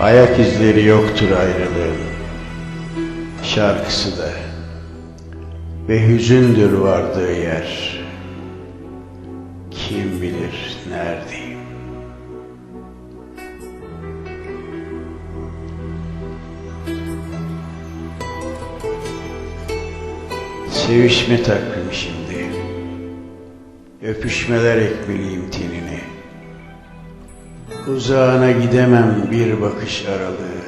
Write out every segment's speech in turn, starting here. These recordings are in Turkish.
Ayak izleri yoktur ayrılığın. Şarkısı da. Ve hüzündür vardığı yer. Kim bilir neredeyim? Sevişme takvim şimdi. Öpüşmeler ekmeliyim tenine Uzağına gidemem bir bakış aralığı.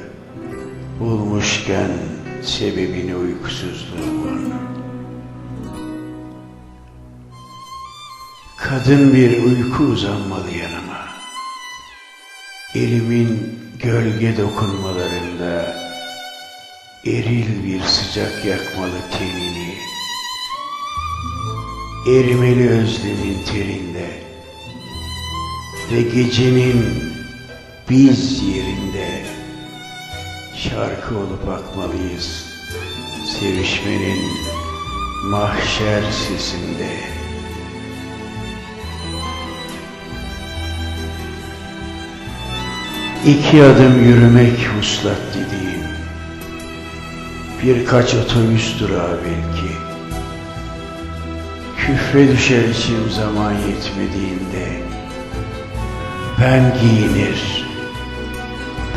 Bulmuşken sebebini uykusuzluğumun Kadın bir uyku uzanmalı yanıma. Elimin gölge dokunmalarında Eril bir sıcak yakmalı tenini Erimeli özlemin terinde Ve gecenin biz yerinde Şarkı olup akmalıyız. Sevişmenin mahşer sesinde. İki adım yürümek vuslat dediğim Birkaç otobüs durağı belki. Küfre düşer içim zaman yetmediğinde Ben giyinir.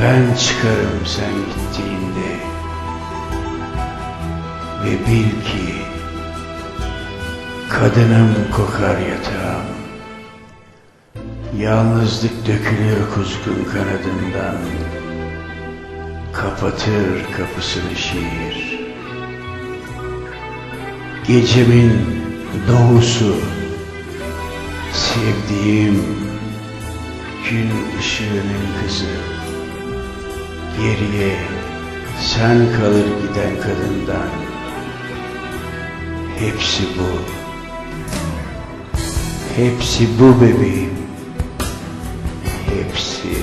Ben çıkarım sen gittiğinde. Ve bil ki Kadınım kokar yatağım. Yalnızlık dökülür kuzgun kanadından. Kapatır kapısını şiir. Gecemin doğusu Sevdiğim gün ışığının kızı. Geriye sen kalır giden kadından. Hepsi bu. Hepsi bu bebeğim. Hepsi